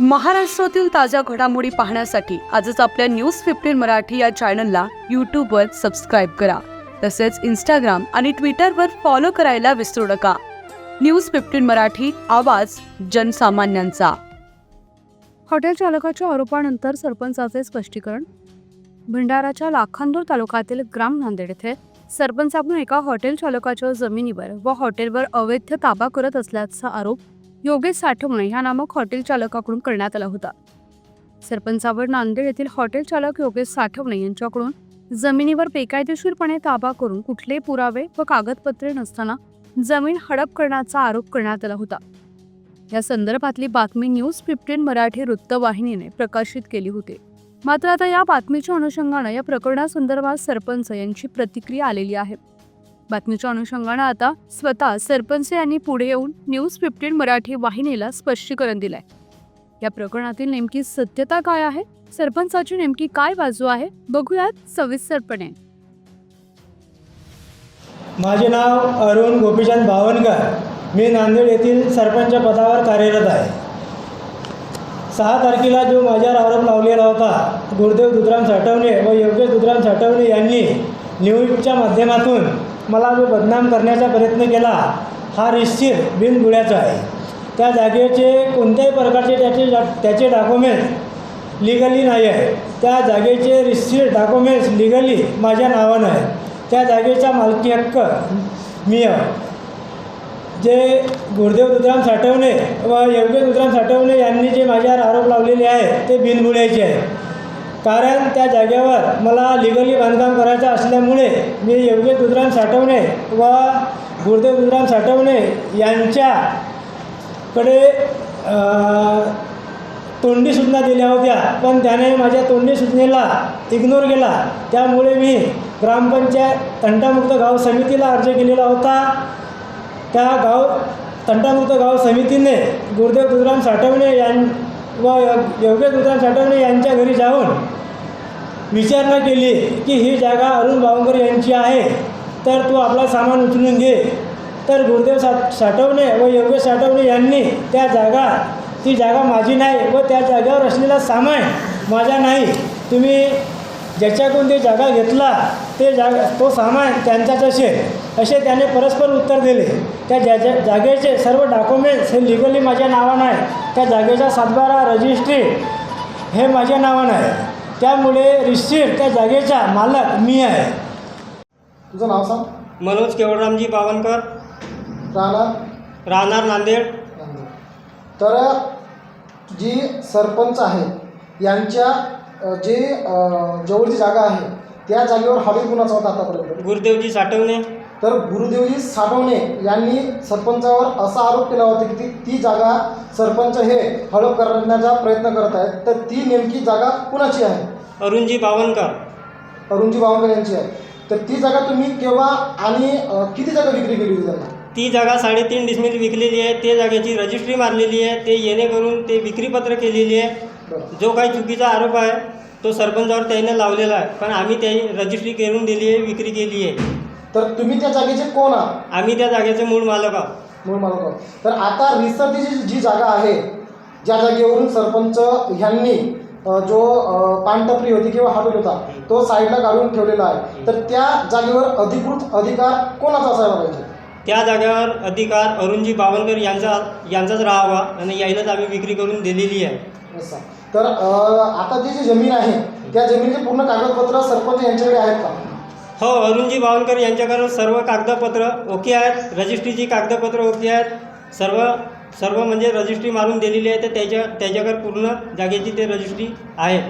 महाराष्ट्रातील ताज्या घडामोडी पाहण्यासाठी आजच आपल्या न्यूज फिफ्टीन मराठी या चॅनलला यूट्यूबवर सबस्क्राईब करा. तसेच इंस्टाग्राम आणि ट्विटरवर फॉलो करायला विसरू नका. न्यूज फिफ्टीन मराठी आवाज जनसामान्यांचा. हॉटेल चालकाच्या आरोपानंतर सरपंचाचे स्पष्टीकरण. भंडाराच्या लाखांदूर तालुक्यातील ग्राम नांदेड येथे सरपंचाकडून एका हॉटेल चालकाच्या जमिनीवर व हॉटेलवर अवैध ताबा करत असल्याचा आरोप योगेश साठवणे ह्या नामक हॉटेल चालकाकडून करण्यात आला होता. सरपंचावर नांदेड येथील हॉटेल चालक योगेश साठवणे यांच्याकडून जमिनीवर बेकायदेशीरपणे ताबा करून कुठले पुरावे व कागदपत्रे नसताना जमीन हडप करण्याचा आरोप करण्यात आला होता. या संदर्भातली बातमी न्यूज फिफ्टीन मराठी वृत्तवाहिनीने प्रकाशित केली होती. मात्र आता या बातमीच्या अनुषंगानं या प्रकरणासंदर्भात सरपंच यांची प्रतिक्रिया आलेली आहे. बातमीच्या अनुषंगानं आता स्वतः सरपंच यांनी पुढे येऊन न्यूज फिफ्टीन मराठी वाहिनीला स्पष्टीकरण दिलंय. या प्रकरणातील नेमकी सत्यता काय आहे? सरपंचाची नेमकी काय बाजू आहे? बघूयात सविस्तरपणे. माझे नाव अरुण गोपीचंद बावनकर. मी नांदेड येथील सरपंच पदावर कार्यरत आहे. सहा तारखेला जो माझ्यावर आरोप लावलेला होता गुरुदेव दुधराम साठवणे व योगेश दुधराम साठवणे यांनी न्यूजच्या माध्यमातून मला जो बदनाम करण्याचा प्रयत्न केला हा निश्चित बिनबुड्याचा आहे. त्या जागेचे कोणत्याही प्रकारचे त्याचे त्याचे डॉक्युमेंट्स लिगली नाही आहे. त्या जागेचे रिसिट डॉक्युमेंट्स लिगली माझ्या नावानं आहे. त्या जागेचा मालकी हक्क मी जे गुरुदेव दुधराम साठवणे व योगेश दुधराम साठवणे यांनी जे माझ्यावर आरोप लावलेले आहे ते बिनबुड्याचे आहे. कारण त्या जागेवर मला लिगली बांधकाम करायचं असल्यामुळे मी योगेश दुधराम साठवणे व गुरुदेव दुधराम साठवणे यांच्याकडे तोंडी सूचना दिल्या होत्या. पण त्याने माझ्या तोंडी सूचनेला इग्नोर केला. त्यामुळे मी ग्रामपंचायत तंटामुक्त गाव समितीला अर्ज केलेला होता. त्या गाव तंटामुक्त गाव समितीने गुरुदेव दुधराम साठवणे यां व योगेश दुधराम साठवणे यांच्या घरी जाऊन विचारणा केली की ही जागा अरुण बावंकर यांची आहे तर तू आपला सामान उचलून घे. तर गुरुदेव सा साठवणे व योगेश साठवणे यांनी त्या जागा ती जागा माझी नाही व त्या जागेवर असलेला सामान माझा नाही. तुम्ही ज्याच्याकडून ते जागा घेतला ते जागा तो सामान त्यांचाच असेल असे त्याने परस्पर उत्तर दिले. त्या ज्या ज्या जागेचे सर्व डॉक्युमेंट्स हे लिगली माझ्या नावानं आहे. त्या जागेचा सातबारा रजिस्ट्री हे माझ्या नावानं आहे. त्यामुळे रिसिट त्या जागेचा मालक मी आहे. तुझं नाव सांग. मनोज केवळरामजी बावनकर. राहणार? राहणार नांदेड नांदेड. तर जी सरपंच आहे यांच्या अ, जे अ, जवळची जागा आहे त्या जागेवर हॉटेल कुणाचा होता आतापर्यंत. गुरुदेवजी साठवणे. तर गुरुदेवजी साठवणे यांनी सरपंचावर असा आरोप केला होता की ती ती जागा सरपंच हे हडप करण्याचा प्रयत्न करत आहेत. तर ती नेमकी जागा कुणाची आहे? अरुणजी बावनकर. अरुणजी बावनकर यांची आहे. तर ती जागा तुम्ही केव्हा आणि किती जागा विक्री केली होती त्यांना? ती जागा साडेतीन डिसमिल विकलेली आहे. ते जागेची रजिस्ट्री मारलेली आहे. ते येणेकरून ते विक्रीपत्र केलेली आहे. जो काही चुकीचा आरोप आहे तो सरपंचावर त्याने लावलेला आहे. पण आम्ही त्याची रजिस्ट्री करून दिली आहे विक्री केली आहे. तर तुम्ही त्या जागेचे कोण आहात? आम्ही त्या जागेचे मूळ मालक आहोत. मूळ मालक आहोत. तर आता रिसर्चची जी जी जागा आहे ज्या जागेवरून सरपंच ह्यांनी अ, जो अ, पानटपरी होती किंवा हॉटेल होता तो साईडला काढून ठेवलेला आहे. तर त्या जागेवर अधिकृत अधिकार कोणाचा असायला पाहिजे त्या जागेवर अधिकार अरुणजी बावनकर यांचा यांचाच राहावा आणि यायलाच आम्ही विक्री करून दिलेली आहे. असा. तर आता जी जी जमीन आहे त्या जमिनीचे पूर्ण कागदपत्र सरपंच यांच्याकडे आहेत का? हो अरुणजी बावनकर यांच्याकडे सर्व कागदपत्र ओके आहेत. रजिस्ट्रीची कागदपत्र ओके आहेत. सर्व सर्व म्हणजे रजिस्ट्री मारून दिलेली आहे. तर त्याच्या त्याच्याकडे पूर्ण जागेची ते रजिस्ट्री आहे.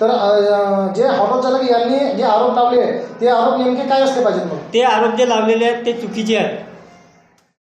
तर अ, जे हॉटेल चालक यांनी जे आरोप लावले ते आरोप नेमके काय असले पाहिजेत मग? ते आरोप जे लावलेले आहेत ते चुकीचे आहेत.